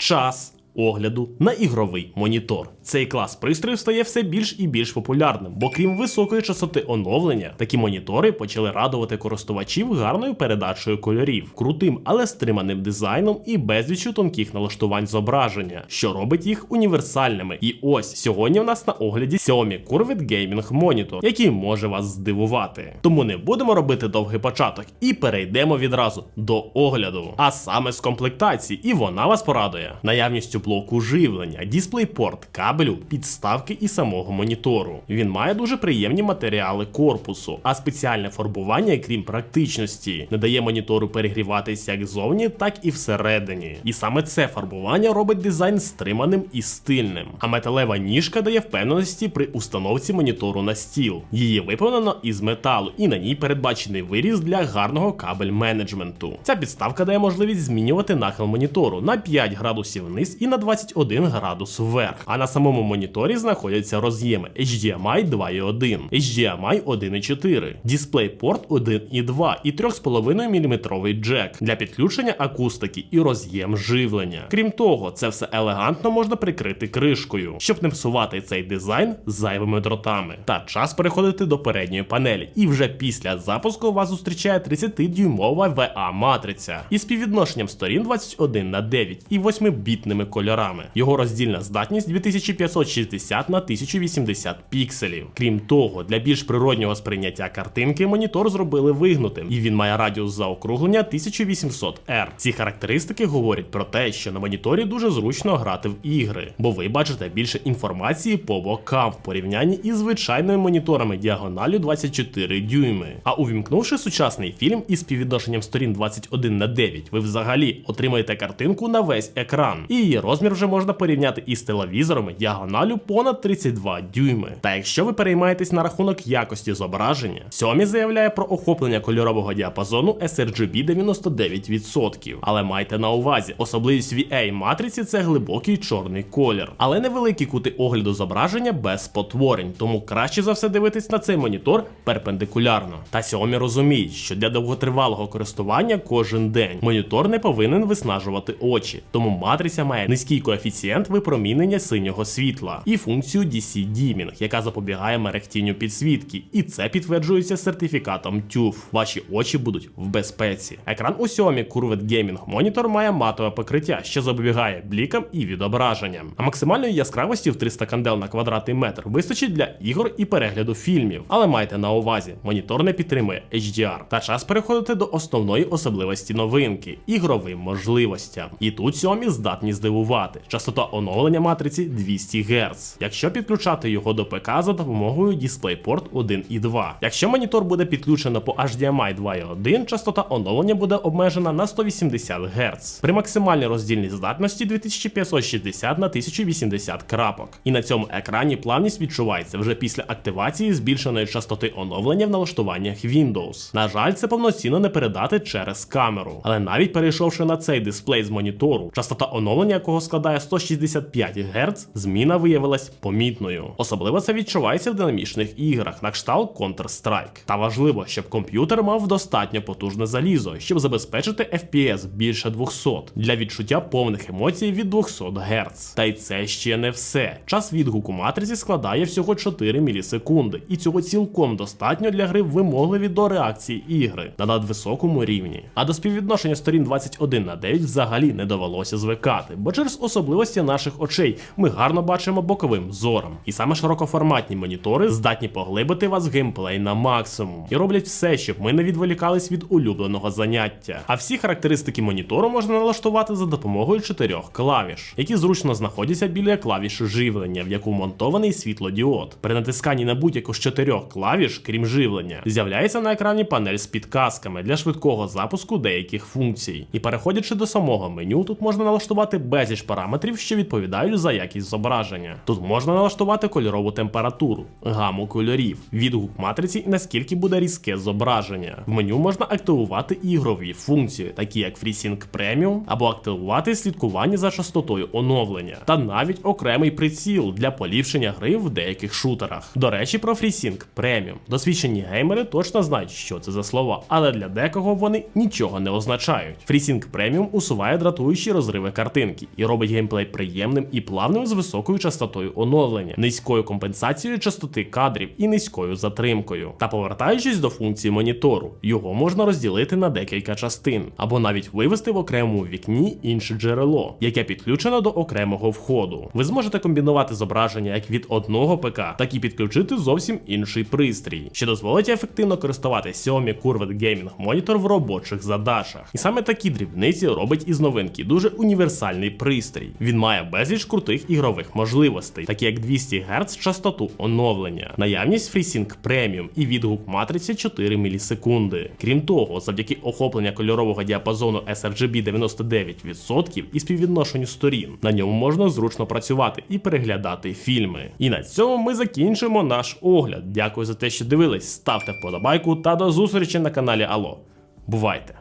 Час огляду на ігровий монітор. Цей клас пристрою стає все більш і більш популярним, бо крім високої частоти оновлення, такі монітори почали радувати користувачів гарною передачею кольорів, крутим, але стриманим дизайном і безліччю тонких налаштувань зображення, що робить їх універсальними. І ось сьогодні в нас на огляді Xiaomi Curved Gaming Monitor, який може вас здивувати. Тому не будемо робити довгий початок і перейдемо відразу до огляду, а саме з комплектації, і вона вас порадує наявністю блоку живлення, дисплейпорт, кабелю, підставки і самого монітору. Він має дуже приємні матеріали корпусу, а спеціальне фарбування, крім практичності, не дає монітору перегріватися як зовні, так і всередині. І саме це фарбування робить дизайн стриманим і стильним. А металева ніжка дає впевненості при установці монітору на стіл. Її виповнено із металу, і на ній передбачений виріз для гарного кабель менеджменту. Ця підставка дає можливість змінювати нахил монітору на 5 градусів вниз і на 21 градус вверх. А на самому моніторі знаходяться роз'єми HDMI 2.1, HDMI 1.4, DisplayPort 1.2 і 3,5 мм джек для підключення акустики і роз'єм живлення. Крім того, це все елегантно можна прикрити кришкою, щоб не псувати цей дизайн зайвими дротами. Та час переходити до передньої панелі. І вже після запуску вас зустрічає 30-дюймова VA матриця із співвідношенням сторін 21 на 9 і 8-бітними кольорами. Його роздільна здатність 2560 на 1080 пікселів. Крім того, для більш природнього сприйняття картинки монітор зробили вигнутим, і він має радіус заокруглення 1800 R. Ці характеристики говорять про те, що на моніторі дуже зручно грати в ігри, бо ви бачите більше інформації по бокам в порівнянні із звичайними моніторами діагоналю 24 дюйми. А увімкнувши сучасний фільм із співвідношенням сторін 21 на 9, ви взагалі отримаєте картинку на весь екран, і її розмір вже можна порівняти із телевізорами діагоналю понад 32 дюйми. Та якщо ви переймаєтесь на рахунок якості зображення, Xiaomi заявляє про охоплення кольорового діапазону sRGB 99%. Але майте на увазі, особливість VA матриці це глибокий чорний колір, але невеликі кути огляду зображення без спотворень, тому краще за все дивитись на цей монітор перпендикулярно. Та Xiaomi розуміють, що для довготривалого користування кожен день монітор не повинен виснажувати очі, тому матриця має низький коефіцієнт випромінення синього світла і функцію DC Dimming, яка запобігає мерехтінню підсвітки, і це підтверджується сертифікатом TÜV. Ваші очі будуть в безпеці. Екран у Xiaomi Curved Gaming Monitor має матове покриття, що запобігає блікам і відображенням. А максимальної яскравості в 300 кандел на квадратний метр вистачить для ігор і перегляду фільмів. Але майте на увазі, монітор не підтримує HDR. Та час переходити до основної особливості новинки ігровим можливостям. І тут Xiaomi здатні здивувати. Частота оновлення матриці 200 Гц. Якщо підключати його до ПК за допомогою DisplayPort 1 і 2. Якщо монітор буде підключено по HDMI 2.1, частота оновлення буде обмежена на 180 Гц. При максимальній роздільній здатності 2560 на 1080 крапок. І на цьому екрані плавність відчувається вже після активації збільшеної частоти оновлення в налаштуваннях Windows. На жаль, це повноцінно не передати через камеру. Але навіть перейшовши на цей дисплей з монітору, частота оновлення якого складає 165 Гц, зміна виявилась помітною. Особливо це відчувається в динамічних іграх на кшталт Counter-Strike. Та важливо, щоб комп'ютер мав достатньо потужне залізо, щоб забезпечити FPS більше 200 для відчуття повних емоцій від 200 Гц. Та й це ще не все. Час відгуку матриці складає всього 4 мілісекунди, і цього цілком достатньо для гри вимогливі до реакції ігри на надвисокому рівні. А до співвідношення сторін 21 на 9 взагалі не довелося звикати, бо через особливості наших очей ми гарно бачимо боковим зором. І саме широкоформатні монітори здатні поглибити вас геймплей на максимум і роблять все, щоб ми не відволікались від улюбленого заняття. А всі характеристики монітору можна налаштувати за допомогою чотирьох клавіш, які зручно знаходяться біля клавіш живлення, в яку монтований світлодіод. При натисканні на будь-яку з чотирьох клавіш, крім живлення, з'являється на екрані панель з підказками для швидкого запуску деяких функцій. І переходячи до самого меню, тут можна налаштувати безліч параметрів, що відповідають за якість зображення. Тут можна налаштувати кольорову температуру, гаму кольорів, відгук матриці і наскільки буде різке зображення. В меню можна активувати ігрові функції, такі як FreeSync Premium, або активувати слідкування за частотою оновлення, та навіть окремий приціл для поліпшення гри в деяких шутерах. До речі, про FreeSync Premium. Досвідчені геймери точно знають, що це за слова, але для декого вони нічого не означають. FreeSync Premium усуває дратуючі розриви картинки і робить геймплей приємним і плавним з високою частотою оновлення, низькою компенсацією частоти кадрів і низькою затримкою. Та повертаючись до функції монітору, його можна розділити на декілька частин, або навіть вивести в окремому вікні інше джерело, яке підключено до окремого входу. Ви зможете комбінувати зображення як від одного ПК, так і підключити зовсім інший пристрій, що дозволить ефективно користуватися Xiaomi Curved Gaming Monitor в робочих задачах. І саме такі дрібниці робить із новинки дуже універсальний пристрій. Він має безліч крутих ігрових можливостей, такі як 200 Гц частоту оновлення, наявність FreeSync Premium і відгук матриці 4 мілісекунди. Крім того, завдяки охоплення кольорового діапазону sRGB 99% і співвідношенню сторін, на ньому можна зручно працювати і переглядати фільми. І на цьому ми закінчимо наш огляд. Дякую за те, що дивились. Ставте вподобайку та до зустрічі на каналі Алло. Бувайте!